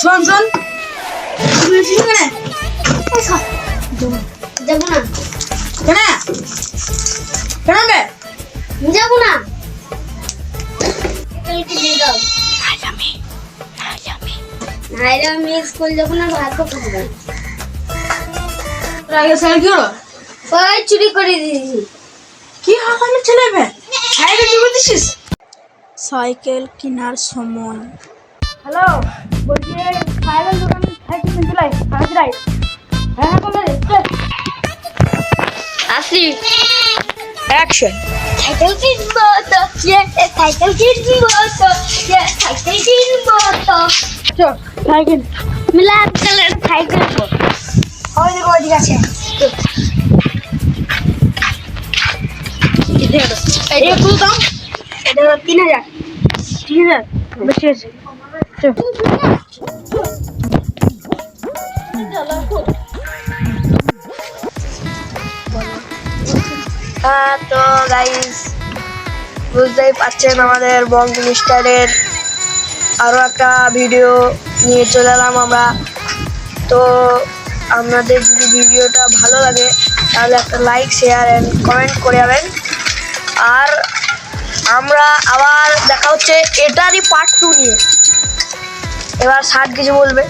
শোন শোন। যাব না। কেন কেন বে যাব না। কালকে দিয়ে দাও নাইলে আমি স্কুল যাব না ভাগ্য খাব তোর আগে স্যার কি হলো? ওই চুরি করে দিয়েছি। কি হাকামি ছেলে বে সাইকেল কি করতেছিস? সাইকেল কেনার সময়। হ্যালো? লাই হ্যাঁ হ্যাঁ বলে আসি। অ্যাকশন সাইকেল কিনবো তো সাইকেল কিনবো তো সাইকেল কিনবো তো চল সাইকেল। মিলা কালার সাইকেল ওই দেখো ওই আছে। তিন হাজার। তিন হাজার বেশি আছে তো গাইস বুঝতেই পারছেন আমাদের বং মিনিস্টারের আরও একটা ভিডিও নিয়ে চলে এলাম আমরা। তো আপনাদের যদি ভিডিওটা ভালো লাগে, তাহলে একটা লাইক শেয়ার অ্যান্ড কমেন্ট করে যাবেন। আর আমরা আবার দেখা হচ্ছে এটারই পার্ট টু নিয়ে। এবার স্যার কিছু বলবে।